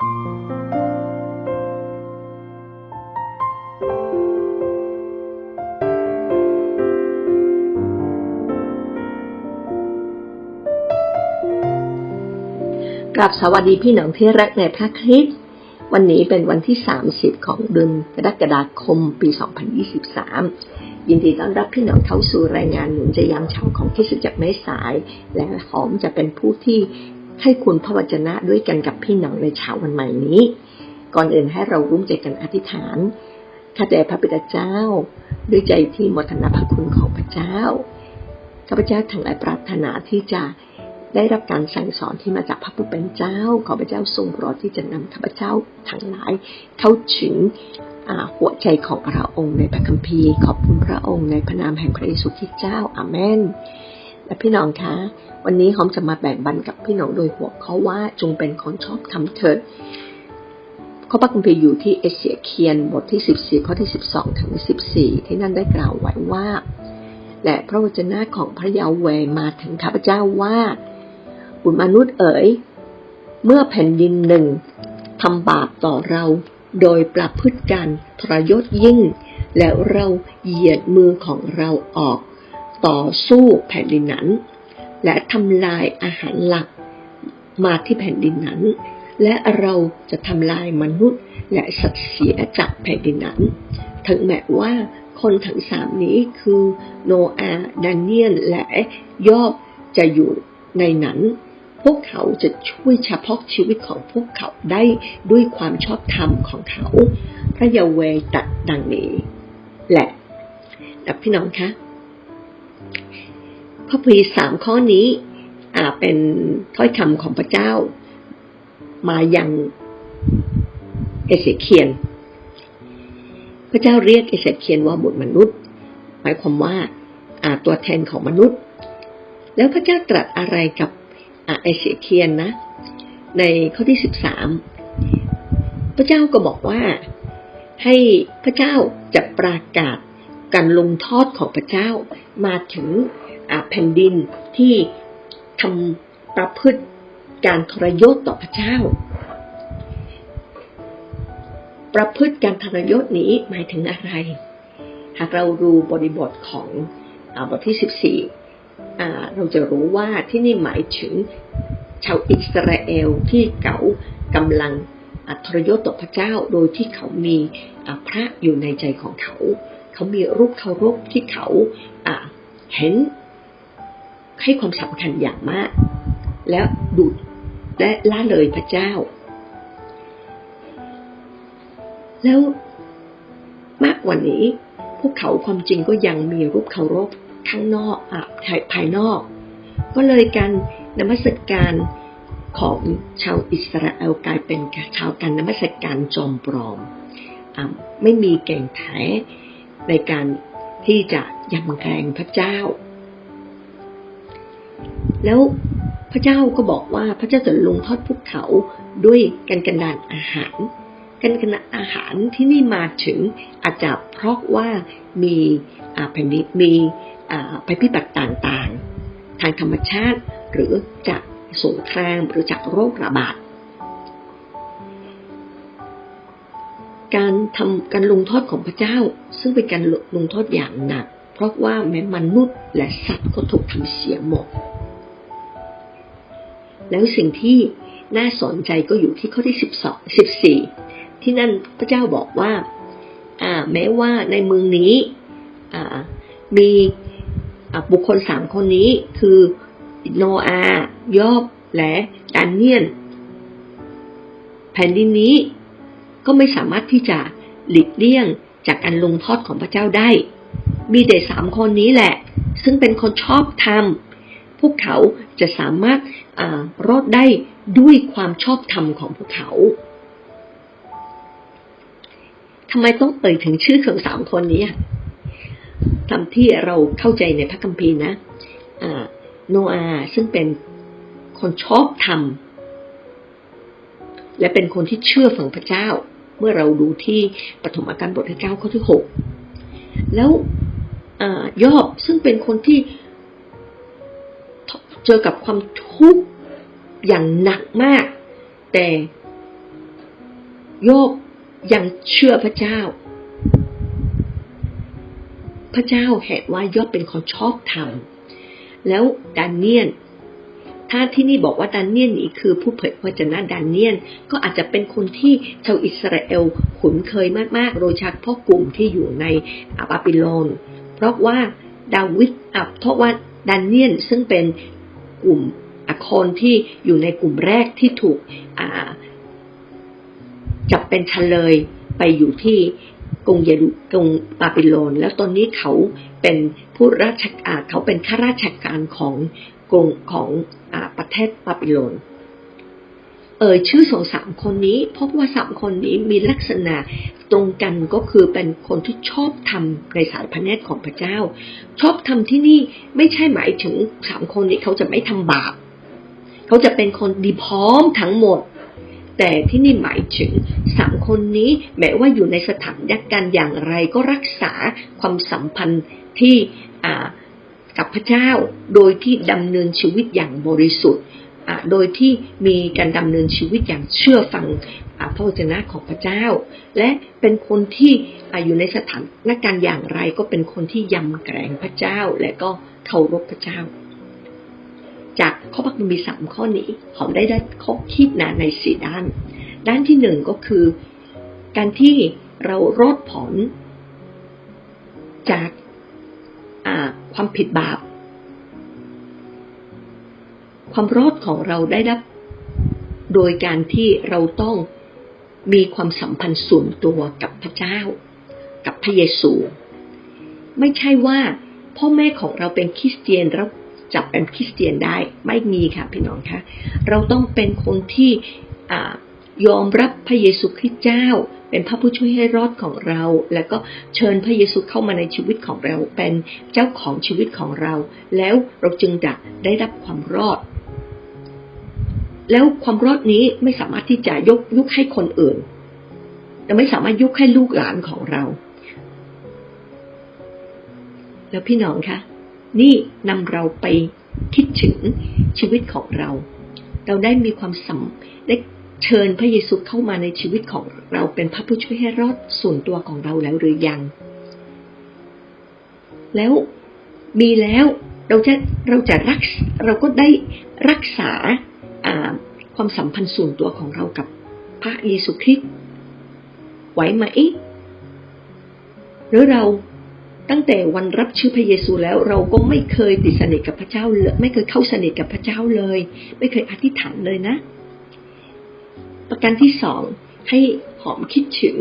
กราบสวัสดีพี่น้องที่รักในพระคริสต์วันนี้เป็นวันที่ 30 ของเดือนกรกฎาคมปี 2023 ยินดีต้อนรับพี่น้องเข้าสู่รายงานหนุนใจยามเช้าของคริสตจักรไม่สาย และหอมจะเป็นผู้ที่ ให้คุณพระวจนะด้วยกันกับพี่น้องในเช้าวันใหม่นี้ ก่อนอื่นให้เราร่วมใจกันอธิษฐานข้าแต่พระบิดาเจ้า ด้วยใจที่มรณพระคุณของพระเจ้าข้าพเจ้าทั้งหลายปรารถนาที่จะได้รับการสั่งสอนที่มาจากพระผู้เป็นเจ้า ขอพระเจ้าทรงโปรดที่จะนำข้าพเจ้าทั้งหลาย เข้าถึงหัวใจของพระองค์ในพระคัมภีร์ ขอบคุณพระองค์ในพระนามแห่งพระเยซูคริสต์เจ้าอาเมน และพี่น้องคะ วันนี้หอมจะมาแบ่งบันกับพี่น้องโดยหัวข้อว่าจงเป็นคนชอบทำเถิดข้อพระคัมภีร์อยู่ที่เอเชียเคียนบทที่ 14 ข้อที่ 12 ถึง 14 ที่นั่นได้กล่าวไว้ว่า และพระวจนะของพระยาเวมาถึงข้าพเจ้าว่าบุตรมนุษย์เอ๋ย เมื่อแผ่นดินหนึ่งทำบาปต่อเราโดยประพฤติการทรยศยิ่ง แล้วเราเหยียดมือของเราออก ต่อสู้แผ่นดินนั้น และทำลายอาหารหลักมาที่แผ่นดินนั้น และเราจะทำลายมนุษย์และสัตว์เสียจากแผ่นดินนั้น ถึงแม้ว่าคนทั้งสามนี้คือโนอาห์ดาเนียลและยอบจะอยู่ในนั้น พวกเขาจะช่วยเฉพาะชีวิตของพวกเขาได้ด้วยความชอบธรรมของเขา พระยาเวตัดดังนี้ และแต่พี่น้องคะ พระพีสามข้อนี้อ่าเป็นถ้อยคำของพระเจ้า มายังเอเสเคียน พระเจ้าเรียกเอเสเคียนว่าบุตรมนุษย์ หมายความว่าอาตัวแทนของมนุษย์ แล้วพระเจ้าตรัสอะไรกับเอเสเคียนนะ ในข้อที่สิบสามพระเจ้าก็บอกว่าให้พระเจ้าจะประกาศการลงโทษของพระเจ้ามาถึง แผ่นดินที่ทำประพฤติการทรยศต่อพระเจ้า ประพฤติการทรยศนี้หมายถึงอะไร หากเราดูบริบทของอบทที่สิบสี่เราจะรู้ว่าที่นี่หมายถึงชาวอิสราเอลที่เขากำลังทรยศต่อพระเจ้าโดยที่เขามีพระอยู่ในใจของเขา เขามีรูปเคารพที่เขาเห็น ให้ความสำคัญอย่างมาก แล้วดูดและละเลยพระเจ้า แล้วมากกว่านี้ พวกเขาความจริงก็ยังมีรูปเคารพข้างนอกอะภายนอก ก็เลยการนมัสการของชาวอิสราเอลกลายเป็นชาวการนมัสการจอมปลอมอไม่มีแก่งแท้ในการที่จะยำแกรงพระเจ้า แล้วพระเจ้าก็บอกว่าพระเจ้าจะลงทษพวกเขาด้วยการกันดานอาหารการกันานอาหารที่นี่มาถึงอาจจะเพราะว่ามีแผ่นดินมีภัยพิบัติต่างๆ ทางธรรมชาติหรือจากสงครามหรือจากโรคระบาด การทำการลงโทษของพระเจ้า ซึ่งเป็นการลงโทษอย่างหนัก เพราะว่าแม้มนุษย์และสัตว์ก็ถูกทำเสียหมด แล้วสิ่งที่น่าสนใจก็อยู่ที่ข้อที่สิบสองสิบสี่ที่นั่นพระเจ้าบอกว่าอ่า แม้ว่าในเมืองนี้ อ่า มีบุคคลสามคนนี้คือโนอายอบและดานเนียน แผ่นดินนี้ก็ไม่สามารถที่จะหลีกเลี่ยงจากการลงโทษของพระเจ้าได้ มีแต่สามคนนี้แหละ ซึ่งเป็นคนชอบธรรม พวกเขาจะสามารถรอดได้ด้วยความชอบธรรมของพวกเขาทำไมต้องเอ่ยถึงชื่อของสามคนนี้ตามที่เราเข้าใจในพระคัมภีร์นะโนอาซึ่งเป็นคนชอบธรรม และเป็นคนที่เชื่อฝังพระเจ้า เมื่อเราดูที่ปฐมกาลบทที่เก้าข้อที่หกแล้วยอบซึ่งเป็นคนที่ เจอกับความทุกข์อย่างหนักมาก แต่โยบยังเชื่อพระเจ้า พระเจ้าเห็นว่าโยบเป็นคนชอบธรรม แล้วดานเนียน ถ้าที่นี่บอกว่าดานเนียนนี่คือผู้เผยพระชนะดานเนียน ก็อาจจะเป็นคนที่ชาวอิสราเอลคุ้นเคยมากๆ โดยเฉพาะกลุ่มที่อยู่ในบาบิโลน เพราะว่าดาวิดอะเพราะว่าดานเนียนซึ่งเป็น กลุ่มคนที่อยู่ในกลุ่มแรกที่ถูกจับเป็นเฉลยไปอยู่ที่กรุงเยรูกรุงบาบิโลน แล้วตอนนี้เขาเป็นผู้ราชการเขาเป็นข้าราชการของกรุงของอประเทศบาบิโลน เอ่ยชื่อสองสามคนนี้ พบว่าสามคนนี้มีลักษณะตรงกันก็คือเป็นคนที่ชอบทำในสายพระเนตรของพระเจ้า ชอบทำที่นี่ไม่ใช่หมายถึงสามคนนี้เขาจะไม่ทำบาปเขาจะเป็นคนดีพร้อมทั้งหมด แต่ที่นี่หมายถึงสามคนนี้แม้ว่าอยู่ในสถานการณ์อย่างไรก็รักษาความสัมพันธ์ที่กับพระเจ้าโดยที่ดำเนินชีวิตอย่างบริสุทธิ์ โดยที่มีการดำเนินชีวิตอย่างเชื่อฟังพระวจนะของพระเจ้า และเป็นคนที่อยู่ในสถานการณ์อย่างไรก็เป็นคนที่ยำแกรงพระเจ้า และก็เคารพพระเจ้า จากข้อพักมันมีสามข้อนี้หอมได้ได้ข้อคิดนะในสี่ด้าน ด้านที่หนึ่งก็คือ การที่เรารอดผลจากความผิดบาป ความรอดของเราได้รับ โดยการที่เราต้องมีความสัมพันธ์ส่วนตัวกับพระเจ้า กับพระเยซู ไม่ใช่ว่า พ่อแม่ของเราเป็นคริสเตียนแล้วจับเป็นคริสเตียนได้ไม่มีค่ะพี่น้องคะเราต้องเป็นคนที่ยอมรับพระเยซูคริสต์เจ้า เป็นพระผู้ช่วยให้รอดของเรา แล้วก็เชิญพระเยซูเข้ามาในชีวิตของเรา เป็นเจ้าของชีวิตของเรา แล้วเราจึงจะได้รับความรอด แล้วความรอดนี้ไม่สามารถที่จะยกยุกให้คนอื่น แต่ไม่สามารถยุกให้ลูกหลานของเรา แล้วพี่น้องคะนี่นำเราไปคิดถึงชีวิตของเรา เราได้มีความสัมได้เชิญพระเยซูเข้ามาในชีวิตของเราเป็นพระผู้ช่วยให้รอดส่วนตัวของเราแล้วหรือยัง แล้วมีแล้วเราจะเราจะรักเราก็ได้รักษา ความสัมพันธ์ส่วนตัวของเรากับพระเยซูคริสต์ไหวไหมหรือเราตั้งแต่วันรับชื่อพระเยซูแล้ว เราก็ไม่เคยติดสนิทกับพระเจ้าเลยไม่เคยเข้าสนิทกับพระเจ้าเลย ไม่เคยอธิษฐานเลยนะ ประการที่สองให้หอมคิดถึง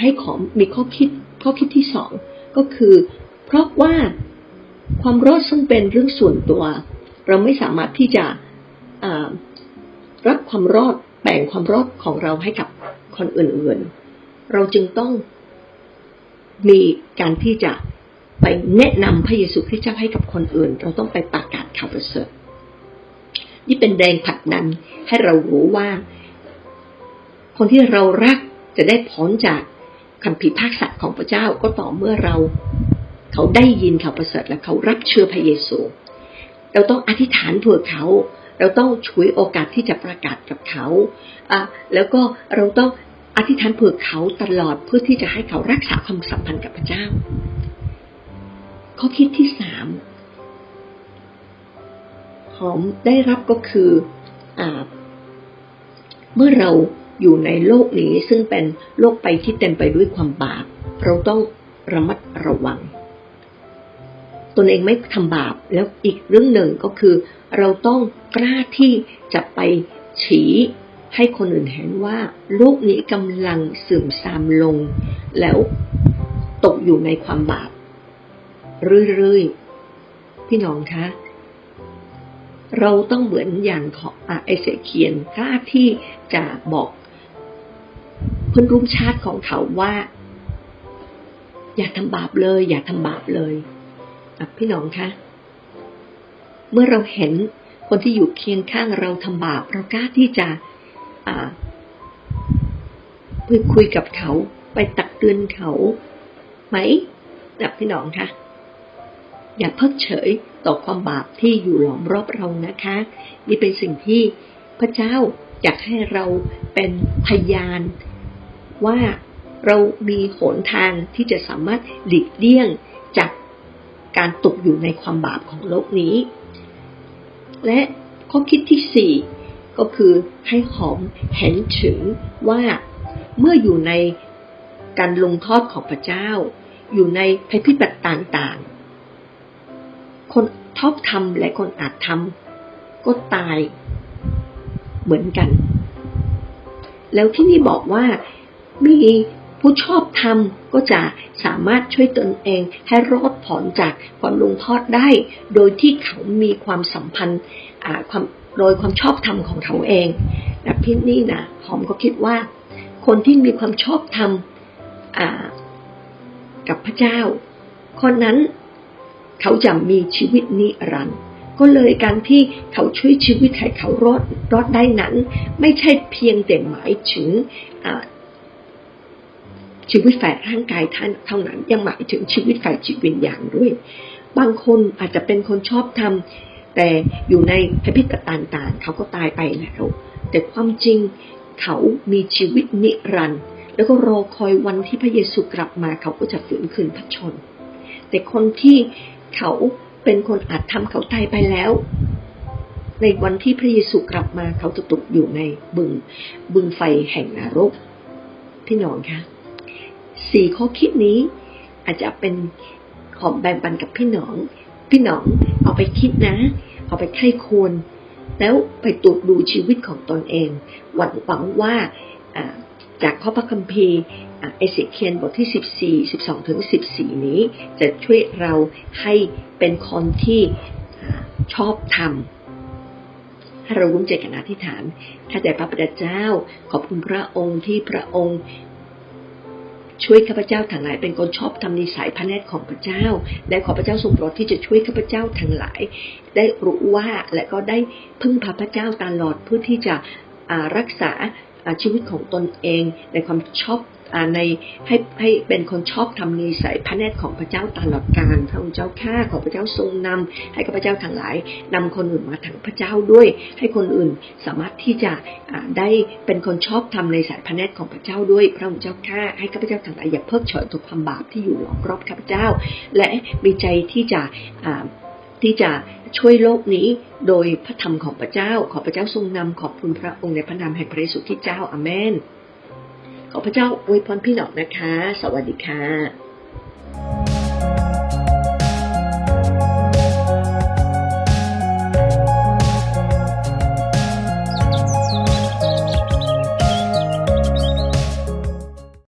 ให้ขอมมีข้อคิดข้อคิดที่สองก็คือ เพราะว่าความรอดซึ่งเป็นเรื่องส่วนตัว เราไม่สามารถที่จะ รับความรอดแบ่งความรอดของเราให้กับคนอื่นๆ เราจึงต้องมีการที่จะไปแนะนำพระเยซูคริสต์เจ้าให้กับคนอื่น เราต้องไปประกาศข่าวประเสริฐนี่เป็นแรงผลักดันให้เรารู้ว่า คนที่เรารักจะได้พ้นจากคำพิพากษาของพระเจ้าก็ต่อเมื่อเราเขาได้ยินข่าวประเสริฐและเขารับเชื่อพระเยซู เราต้องอธิษฐานเผื่อเขา เราต้องช่วยโอกาสที่จะประกาศกับเขาอะแล้วก็เราต้องอธิษฐานเผื่อเขาตลอดเพื่อที่จะให้เขารักษาความสัมพันธ์กับพระเจ้า ข้อคิดที่สามหอมได้รับก็คืออเมื่อเราอยู่ในโลกนี้ซึ่งเป็นโลกไปที่เต็มไปด้วยความบาป เราต้องระมัดระวัง ตนเองไม่ทำบาปแล้วอีกเรื่องหนึ่งก็คือ เราต้องกล้าที่จะไปชี้ให้คนอื่นเห็นว่าโลกนี้กำลังเสื่อมทรามลง แล้วตกอยู่ในความบาปเรื่อยๆพี่น้องคะเราต้องเหมือนอย่างของไอเสเคียนกล้าที่จะบอกเพื่อนร่วมชาติของเขาว่า อย่าทำบาปเลย อย่าทำบาปเลย พี่น้องคะ เมื่อเราเห็นคนที่อยู่เคียงข้างเราทำบาปเรากล้าที่จะไปคุยกับเขา ไปตักเตือนเขาไหมนะพี่น้องคะอย่าเพิกเฉยต่อความบาปที่อยู่หลอมรอบเรานะคะ นี่เป็นสิ่งที่พระเจ้าอยากให้เราเป็นพยานว่าเรามีหนทางที่จะสามารถหลีกเลี่ยงจาก การตกอยู่ในความบาปของโลกนี้ และข้อคิดที่สี่ก็คือให้หอมเห็นถึงว่าเมื่ออยู่ในการลงโทษของพระเจ้า อยู่ในภัยพิบัติต่างๆ คนชอบทำและคนอาจทำก็ตายเหมือนกัน แล้วที่นี่บอกว่ามี ผู้ชอบทำก็จะสามารถช่วยตนเองให้รอดผลจากความลงโทษได้ โดยที่เขามีความสัมพันธ์ความโดยความชอบธรรมของเขาเองนะพี่นี่นะหอมก็คิดว่า คนที่มีความชอบธรรมกับพระเจ้า คนนั้นเขาจะมีชีวิตนิรันดร์ก็เลยการที่เขาช่วยชีวิตให้เขารอดรอดได้นั้น ไม่ใช่เพียงแต่หมายถึง ชีวิตฝ่ายร่างกายท่านเท่านั้นยังหมายถึงชีวิตฝ่ายจิตวิญญาณด้วย บางคนอาจจะเป็นคนชอบทำแต่อยู่ในพิพิธต่างๆเขาก็ตายไปแล้ว แต่ความจริงเขามีชีวิตนิรันดร์แล้วก็รอคอยวันที่พระเยซูกลับมาเขาก็จะฝืนคืนพระชน แต่คนที่เขาเป็นคนอาจทำเขาตายไปแล้ว ในวันที่พระเยซูกลับมาเขาจะตกอยู่ในบึง บึงไฟแห่งนรกพี่น้องคะ สี่ข้อคิดนี้ อาจจะเป็นของแบ่งปันกับพี่หนอง พี่หนองเอาไปคิดนะ เอาไปไข้ควร แล้วไปตรวจดูชีวิตของตนเอง หวังหวังว่าจากข้อพระคัมภีร์เอเสเคียนบทที่ 14 12 ถึง 14 นี้ จะช่วยเราให้เป็นคนที่ชอบทำให้เราร่วมใจกันอธิษฐานข้าแต่พระบิดาเจ้า ขอบคุณพระองค์ที่พระองค์ ช่วยข้าพเจ้าทั้งหลายเป็นคนชอบทำนิสัยพระเนตรของพระเจ้า และขอพระเจ้าทรงโปรดที่จะช่วยข้าพเจ้าทั้งหลาย ได้รู้ว่าและก็ได้พึ่งพาพระเจ้าตลอดเพื่อที่จะรักษา ชีวิตของตนเอง ในความชอบในให้ให้เป็นคนชอบทำนิสัยพระเนตรของพระเจ้าตลอดกาลพระองค์เจ้าข้าขอพระเจ้าทรงนำให้ข้าพเจ้าทั้งหลายนำคนอื่นมาถึงพระเจ้าด้วย ให้คนอื่นสามารถที่จะได้เป็นคนชอบทำในสายพระเนตรของพระเจ้าด้วย พระองค์เจ้าข้าให้ข้าพเจ้าทั้งหลายอย่าเพิกเฉยต่อความบาปที่อยู่ล้อมรอบข้าพเจ้า และมีใจที่จะที่จะ ช่วยโลกนี้โดยพระธรรมของพระเจ้า ขอพระเจ้าทรงนำขอบคุณพระองค์ในพระนามแห่งพระเยซูคริสต์เจ้าอาเมน ขอพระเจ้าอวยพรพี่น้องนะคะ สวัสดีค่ะ